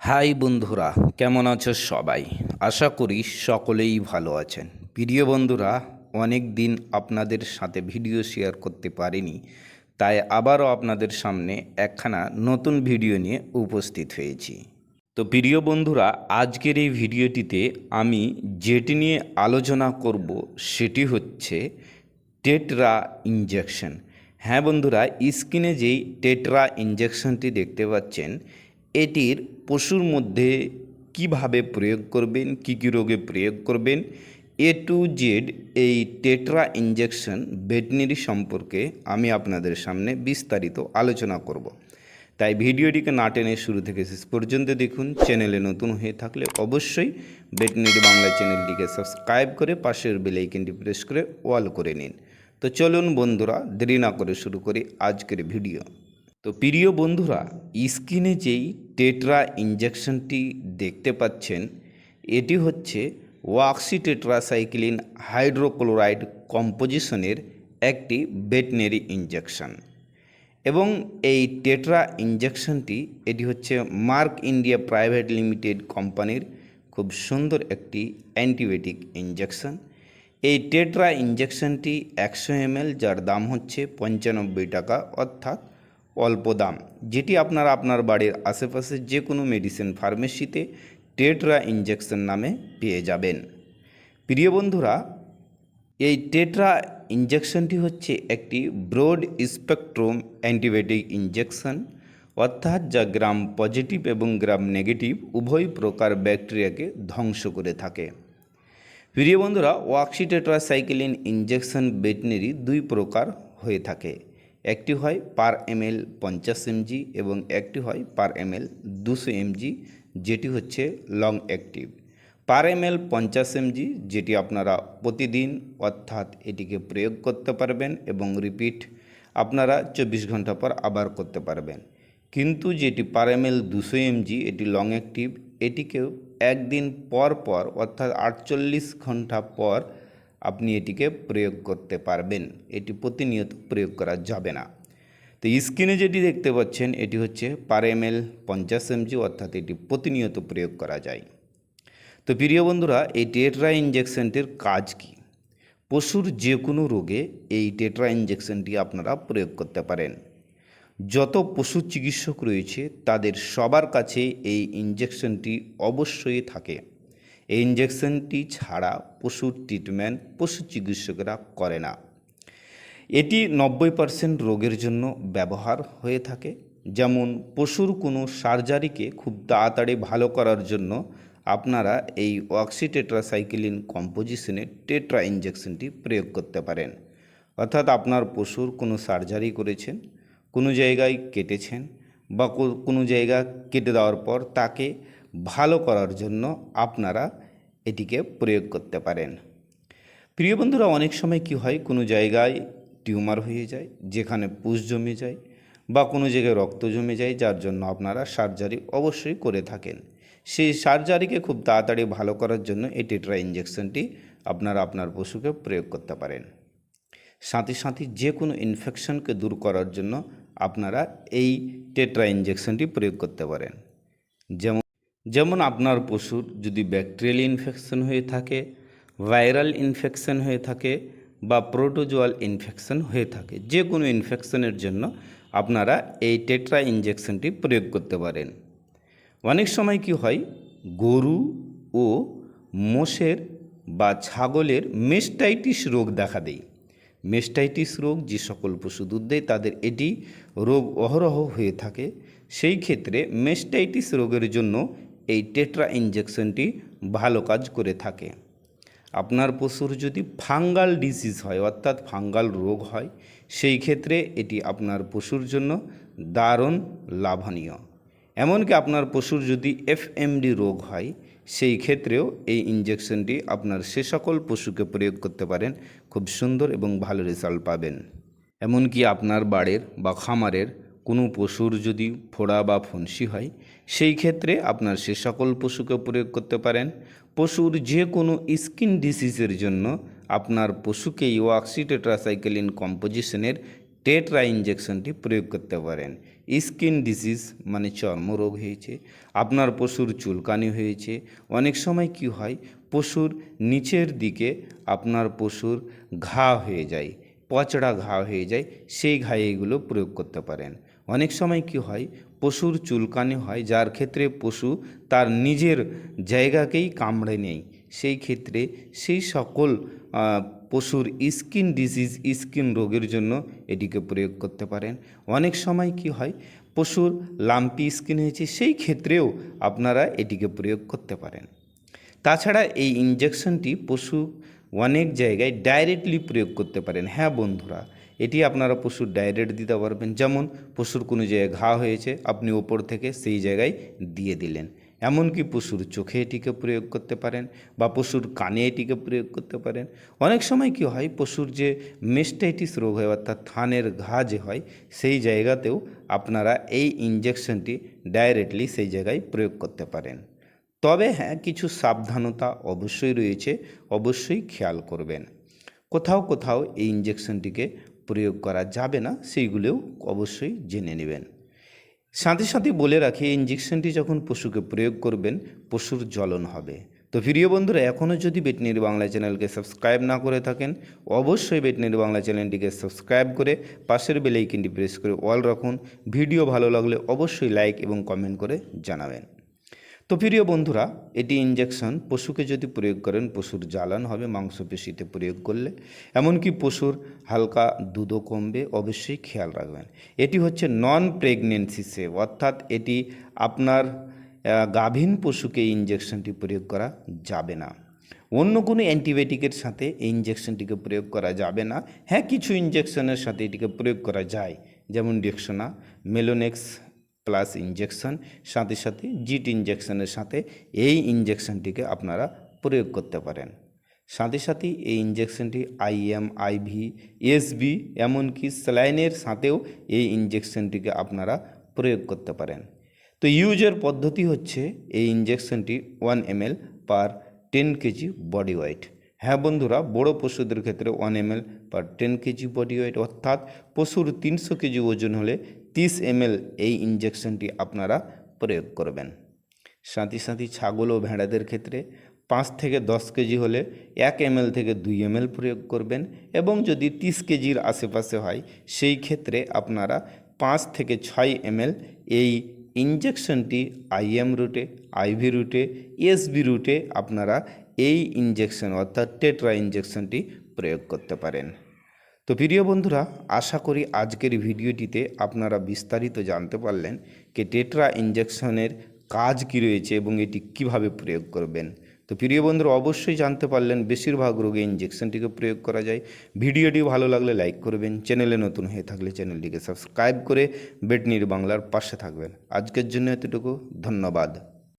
High বন্ধুরা, কেমন আছো সবাই? আশা করি সকলেই ভালো আছেন। প্রিয় বন্ধুরা, অনেক দিন আপনাদের সাথে ভিডিও শেয়ার করতে পারিনি, তাই আবারও আপনাদের সামনে একখানা নতুন ভিডিও নিয়ে উপস্থিত হয়েছি। তো প্রিয় বন্ধুরা, আজকের এই ভিডিওটিতে আমি যেটি নিয়ে আলোচনা করব সেটি হচ্ছে টেট্রা ইঞ্জেকশন হ্যাঁ বন্ধুরা স্কিনে যেই টেট্রা ইঞ্জেকশনটি দেখতে পাচ্ছেন, এটির পশুর মধ্যে কীভাবে প্রয়োগ করবেন, কী কী রোগে প্রয়োগ করবেন এ টু জেড এই টেট্রা ইঞ্জেকশন ভেটেনারি সম্পর্কে আমি আপনাদের সামনে বিস্তারিত আলোচনা করব। তাই ভিডিওটিকে না টেনে শুরু থেকে শেষ পর্যন্ত দেখুন, চ্যানেলে নতুন হয়ে থাকলে অবশ্যই ভেটেনারি বাংলা চ্যানেলটিকে সাবস্ক্রাইব করে পাশের বেলাইকনটি প্রেস করে ওয়াল করে নিন। তো চলুন বন্ধুরা, দেরি না করে শুরু করি আজকের ভিডিও। তো প্রিয় বন্ধুরা, স্কিনে যেই টেট্রা ইঞ্জেকশনটি দেখতে পাচ্ছেন, এটি হচ্ছে ওয়াক্সি টেট্রাসাইক্লিন হাইড্রোক্লোরাইড কম্পোজিশনের একটি ভেটেনারি ইঞ্জেকশন এবং এই টেট্রা ইঞ্জেকশনটি এটি হচ্ছে মার্ক ইন্ডিয়া প্রাইভেট লিমিটেড কোম্পানির খুব সুন্দর একটি অ্যান্টিবায়োটিক ইঞ্জেকশন এই টেট্রা ইঞ্জেকশনটি একশো এমএল, যার দাম হচ্ছে পঞ্চানব্বই টাকা, অর্থাৎ অল্প দাম, যেটি আপনারা আপনার বাড়ির আশেপাশে যে কোনো মেডিসিন ফার্মেসিতে টেট্রা ইঞ্জেকশন নামে পেয়ে যাবেন। প্রিয় বন্ধুরা, এই টেট্রা ইঞ্জেকশনটি হচ্ছে একটি ব্রড স্পেকট্রম অ্যান্টিবায়োটিক ইঞ্জেকশন অর্থাৎ যা গ্রাম পজিটিভ এবং গ্রাম নেগেটিভ উভয় প্রকার ব্যাকটেরিয়াকে ধ্বংস করে থাকে। প্রিয় বন্ধুরা ওয়াক্সিটেট্রাসাইক্লিন ইঞ্জেকশন ভেটেনারি দুই প্রকার হয়ে থাকে। একটি হয় পার এমএল পঞ্চাশ এমজি এবং একটি হয় পার এমএল দুশো এমজি, যেটি হচ্ছে লং অ্যাক্টিভ। পার এমএল পঞ্চাশ এমজি, যেটি আপনারা প্রতিদিন অর্থাৎ এটিকে প্রয়োগ করতে পারবেন এবং রিপিট আপনারা চব্বিশ ঘণ্টা পর আবার করতে পারবেন। কিন্তু যেটি পার এমএল দুশো এমজি, এটি লং অ্যাক্টিভ, এটিকেও একদিন পর পর অর্থাৎ আটচল্লিশ ঘণ্টা পর আপনি এটিকে প্রয়োগ করতে পারবেন। এটি প্রতিনিয়ত প্রয়োগ করা যাবে না। তো স্ক্রিনে যেটি দেখতে পাচ্ছেন, এটি হচ্ছে পার এম এল পঞ্চাশ এমজি, অর্থাৎ এটি প্রতিনিয়ত প্রয়োগ করা যায়। তো প্রিয় বন্ধুরা, এই টেট্রা ইঞ্জেকশনটির কাজ কি? পশুর যে কোনো রোগে এই টেট্রা ইঞ্জেকশনটি আপনারা প্রয়োগ করতে পারেন। যত পশু চিকিৎসক রয়েছে, তাদের সবার কাছে এই ইঞ্জেকশনটি অবশ্যই থাকে। এই ইঞ্জেকশনটি ছাড়া পশুর ট্রিটমেন্ট পশু চিকিৎসকেরা করে না। এটি নব্বই পার্সেন্ট রোগের জন্য ব্যবহার হয়ে থাকে। যেমন, পশুর কোনো সার্জারিকে খুব তাড়াতাড়ি ভালো করার জন্য আপনারা এই অক্সিটেট্রাসাইক্লিন কম্পোজিশনের টেট্রা ইঞ্জেকশনটি প্রয়োগ করতে পারেন। অর্থাৎ আপনার পশুর কোনো সার্জারি করেছেন, কোনো জায়গায় কেটেছেন বা কোনো জায়গা কেটে দেওয়ার পর তাকে ভালো করার জন্য আপনারা এটিকে প্রয়োগ করতে পারেন। প্রিয় বন্ধুরা, অনেক সময় কি হয়, কোনো জায়গায় টিউমার হয়ে যায়, যেখানে পুষ জমে যায় বা কোনো জায়গায় রক্ত জমে যায়, যার জন্য আপনারা সার্জারি অবশ্যই করে থাকেন। সেই সার্জারিকে খুব তাড়াতাড়ি ভালো করার জন্য এই টেট্রা ইঞ্জেকশনটি আপনারা আপনার পশুকে প্রয়োগ করতে পারেন। সাথে সাথে যে কোনো ইনফেকশনকে দূর করার জন্য আপনারা এই টেট্রা ইঞ্জেকশনটি প্রয়োগ করতে পারেন। যেমন যেমন আপনার পশুর যদি ব্যাকটেরিয়াল ইনফেকশন হয়ে থাকে, ভাইরাল ইনফেকশন হয়ে থাকে বা প্রোটোজোয়াল ইনফেকশন হয়ে থাকে, যে কোনো ইনফেকশনের জন্য আপনারা এই টেট্রা ইঞ্জেকশনটি প্রয়োগ করতে পারেন। অনেক সময় কি হয়, গরু ও মোষের বা ছাগলের মেস্টাইটিস রোগ দেখা দেয়। মেস্টাইটিস রোগ যে সকল পশু দুধ দেয়, তাদের এটি রোগ অহরহ হয়ে থাকে। সেই ক্ষেত্রে মেস্টাইটিস রোগের জন্য এই টেট্রা ইঞ্জেকশনটি ভালো কাজ করে থাকে। আপনার পশুর যদি ফাঙ্গাল ডিজিজ হয়, অর্থাৎ ফাঙ্গাল রোগ হয়, সেই ক্ষেত্রে এটি আপনার পশুর জন্য দারুণ লাভনীয়। এমনকি আপনার পশুর যদি এফএমডি রোগ হয়, সেই ক্ষেত্রেও এই ইঞ্জেকশনটি আপনার সে সকল পশুকে প্রয়োগ করতে পারেন, খুব সুন্দর এবং ভালো রেজাল্ট পাবেন। এমনকি আপনার বাড়ির বা খামারের কোনো পশুর যদি ফোড়া বা ফনসি হয়, সেই ক্ষেত্রে আপনার সে সকল পশুকে প্রয়োগ করতে পারেন। পশুর যে কোনো স্কিন ডিসিজের জন্য আপনার পশুকে ওয়াক্সিটেট্রাসাইক্লিন কম্পোজিশনের টেট্রা ইঞ্জেকশনটি প্রয়োগ করতে পারেন। স্কিন ডিজিজ মানে চর্মরোগ হয়েছে, আপনার পশুর চুলকানি হয়েছে, অনেক সময় কি হয়, পশুর নিচের দিকে আপনার পশুর ঘা হয়ে যায়, পচড়া ঘা হয়ে যায়, সেই ঘায়ে এগুলো প্রয়োগ করতে পারেন। অনেক সময় কি হয়, পশুর চুলকানি হয়, যার ক্ষেত্রে পশু তার নিজের জায়গাকেই কামড়ে নেয়। সেই ক্ষেত্রে সেই সকল পশুর স্কিন ডিজিজ স্কিন রোগের জন্য এটিকে প্রয়োগ করতে পারেন। অনেক সময় কি হয়, পশুর লাম্পি স্কিন হয়েছে, সেই ক্ষেত্রেও আপনারা এটিকে প্রয়োগ করতে পারেন। তাছাড়া এই ইঞ্জেকশনটি পশু অনেক জায়গায় ডাইরেক্টলি প্রয়োগ করতে পারেন। হ্যাঁ বন্ধুরা এটি আপনারা পশুর ডাইরেক্ট দিতে পারবেন। যেমন পশুর কোনো জায়গায় ঘা হয়েছে, আপনি ওপর থেকে সেই জায়গায় দিয়ে দিলেন। এমনকি পশুর চোখে এটিকে প্রয়োগ করতে পারেন বা পশুর কানে এটিকে প্রয়োগ করতে পারেন। অনেক সময় কি হয়, পশুর যে মেস্টাইটিস রোগ হয়, অর্থাৎ থানের ঘা যে হয়, সেই জায়গাতেও আপনারা এই ইঞ্জেকশনটি ডাইরেক্টলি সেই জায়গায় প্রয়োগ করতে পারেন। তবে হ্যাঁ কিছু সাবধানতা অবশ্যই রয়েছে, অবশ্যই খেয়াল করবেন। কোথাও কোথাও এই ইঞ্জেকশনটিকে প্রয়োগ করা যাবে না, সেইগুলোও অবশ্যই জেনে নেবেন। সাথে সাথে বলে রাখি ইঞ্জেকশনটি যখন পশুকে প্রয়োগ করবেন, পশুর জ্বলন হবে। তো প্রিয় বন্ধুরা এখনও যদি বেটনির বাংলা চ্যানেলকে সাবস্ক্রাইব না করে থাকেন, অবশ্যই বেটনির বাংলা চ্যানেলটিকে সাবস্ক্রাইব করে পাশের বেলাইকিনটি প্রেস করে অল রাখুন। ভিডিও ভালো লাগলে অবশ্যই লাইক এবং কমেন্ট করে জানাবেন। তো প্রিয় বন্ধুরা, এটি ইঞ্জেকশন পশুকে যদি প্রয়োগ করেন, পশুর জ্বালান হবে, মাংসপেশিতে প্রয়োগ করলে। এমনকি পশুর হালকা দুধও কমবে, অবশ্যই খেয়াল রাখবেন। এটি হচ্ছে নন প্রেগনেন্সি সেভ অর্থাৎ এটি আপনার গাভীন পশুকে ইঞ্জেকশনটি প্রয়োগ করা যাবে না। অন্য কোনো অ্যান্টিবায়োটিকের সাথে এই ইঞ্জেকশনটিকে প্রয়োগ করা যাবে না। হ্যাঁ কিছু ইঞ্জেকশনের সাথে এটিকে প্রয়োগ করা যায়, যেমন ডেক্সোনা মেলোনেক্স প্লাস ইঞ্জেকশন সাথে সাথে জিট ইঞ্জেকশনের সাথে এই ইঞ্জেকশনটিকে আপনারা প্রয়োগ করতে পারেন। সাথে সাথে এই ইঞ্জেকশনটি আইএম আইভি এসবি এমনকি স্যালাইনের সাথেও এই ইঞ্জেকশনটিকে আপনারা প্রয়োগ করতে পারেন। তো ইউজের পদ্ধতি হচ্ছে এই ইঞ্জেকশনটি one M per ten kg body weight হ্যাঁ বন্ধুরা, বড় পশুদের ক্ষেত্রে one M per ten kg body weight অর্থাৎ পশুর তিনশো কেজি ওজন হলে তিরিশ এম এই ইঞ্জেকশনটি আপনারা প্রয়োগ করবেন। সাথে সাথে ছাগল ও ভেড়াদের ক্ষেত্রে পাঁচ থেকে দশ কেজি হলে এক এম থেকে দুই এম প্রয়োগ করবেন এবং যদি তিরিশ কেজির আশেপাশে হয়, সেই ক্ষেত্রে আপনারা পাঁচ থেকে ছয় এম এই ইঞ্জেকশনটি আইএম রুটে আইভি রুটে এসবি রুটে আপনারা এই ইঞ্জেকশন অর্থাৎ টেট্রা ইঞ্জেকশনটি প্রয়োগ করতে পারেন। তো প্রিয় বন্ধুরা, আশা করি আজকের ভিডিওটিতে আপনারা বিস্তারিত জানতে পারলেন যে টেট্রা ইঞ্জেকশনের কাজ কী রয়েছে এবং এটি কীভাবে প্রয়োগ করবেন। তো প্রিয় বন্ধুরা, অবশ্যই জানতে পারলেন বেশিরভাগ রোগে ইঞ্জেকশনটিকে প্রয়োগ করা যায়। ভিডিওটি ভালো লাগলে লাইক করবেন, চ্যানেলে নতুন হয়ে থাকলে চ্যানেলটিকে সাবস্ক্রাইব করে বেটনির বাংলার পাশে থাকবেন। আজকের জন্য এতটুকু, ধন্যবাদ।